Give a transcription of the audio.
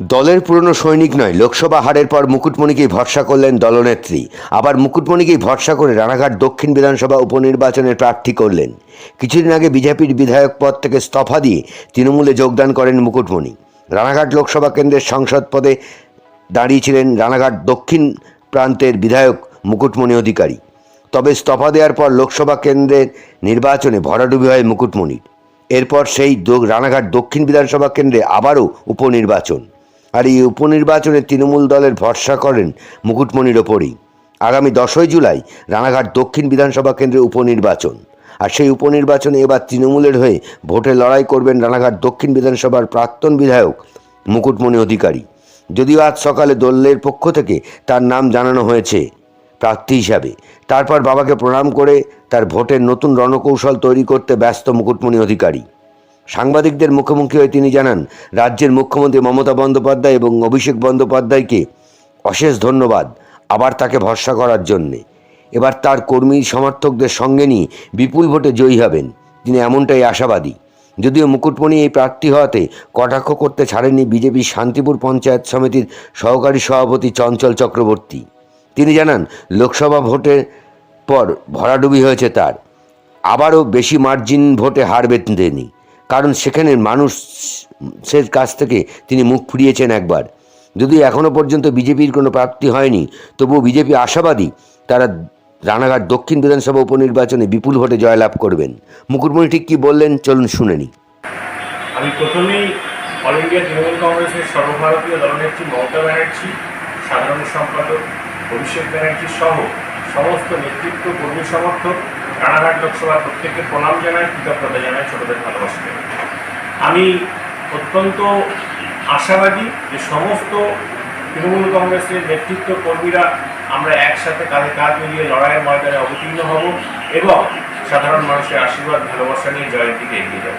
দলের পুরনো সৈনিক নয়, লোকসভা হারের পর মুকুটমণিকেই ভরসা করলেন দলনেত্রী। আবার মুকুটমণিকেই ভরসা করে রানাঘাট দক্ষিণ বিধানসভা উপনির্বাচনের প্রার্থী করলেন। কিছুদিন আগে বিজেপির বিধায়ক পদ থেকে স্তফা দিয়ে তৃণমূলে যোগদান করেন মুকুটমণি। রানাঘাট লোকসভা কেন্দ্রের সংসদ পদে দাঁড়িয়েছিলেন রানাঘাট দক্ষিণ প্রান্তের বিধায়ক মুকুটমণি অধিকারী। তবে স্তফা দেওয়ার পর লোকসভা কেন্দ্রের নির্বাচনে ভরাডুবি হয় মুকুটমণির। এরপর সেই রানাঘাট দক্ষিণ বিধানসভা কেন্দ্রে আবারও উপনির্বাচন। আর এই উপনির্বাচনে তৃণমূল দলের ভরসা করেন মুকুটমণির ওপরেই। আগামী দশই জুলাই রানাঘাট দক্ষিণ বিধানসভা কেন্দ্রে উপনির্বাচন। আর সেই উপনির্বাচনে এবার তৃণমূলের হয়ে ভোটে লড়াই করবেন রানাঘাট দক্ষিণ বিধানসভার প্রাক্তন বিধায়ক মুকুটমণি অধিকারী। যদিও আজ সকালে দলের পক্ষ থেকে তার নাম জানানো হয়েছে প্রার্থী হিসাবে। তারপর বাবাকে প্রণাম করে তার ভোটের নতুন রণকৌশল তৈরি করতে ব্যস্ত মুকুটমণি অধিকারী। সাংবাদিকদের মুখোমুখি হয়ে তিনি জানান, রাজ্যের মুখ্যমন্ত্রী মমতা বন্দ্যোপাধ্যায় এবং অভিষেক বন্দ্যোপাধ্যায়কে অশেষ ধন্যবাদ, আবার তাকে ভরসা করার জন্যে। এবার তার কর্মী সমর্থকদের সঙ্গে নিয়ে বিপুল ভোটে জয়ী হবেন। তিনি এমনটাই আশাবাদী। যদিও মুকুটমণি এই প্রার্থী হওয়াতে কটাক্ষ করতে ছাড়েননি বিজেপির শান্তিপুর পঞ্চায়েত সমিতির সহকারী সভাপতি চঞ্চল চক্রবর্তী। তিনি জানান, লোকসভা ভোটের পর ভরাডুবি হয়েছে তার। আবারও বেশি মার্জিন ভোটে হারবেন তিনি কারণ সেখানের মানুষের কাছ থেকে তিনি মুখ ফিরিয়েছেন একবার। যদিও এখনও পর্যন্ত বিজেপির কোনো প্রাপ্তি হয়নি, তবুও বিজেপি আশাবাদী তারা রানাঘাট দক্ষিণ বিধানসভা উপনির্বাচনে বিপুল ভোটে জয়লাভ করবেন। মুকুটমণি ঠিক কী বললেন, চলুন শুনে নিই। আমি প্রথমেই অল ইন্ডিয়া তৃণমূল কংগ্রেসের সর্বভারতীয় দলনেত্রী মমতা ব্যানার্জি, সাধারণ সম্পাদক অভিষেক ব্যানার্জি সহ সমস্ত নেতৃত্ব কর্মী সমর্থক রানাঘাট লোকসভার প্রত্যেককে প্রণাম জানাই, কৃতজ্ঞতা জানাই ছোটদের ভালোবাসতে আমি অত্যন্ত আশাবাদী যে সমস্ত তৃণমূল কংগ্রেসের নেতৃত্ব কর্মীরা আমরা একসাথে কাঁধে কাঁধ মিলিয়ে লড়াইয়ের ময়দানে অবতীর্ণ হব এবং সাধারণ মানুষের আশীর্বাদ, ভালোবাসা নিয়ে জয়ের দিকে এগিয়ে যাব।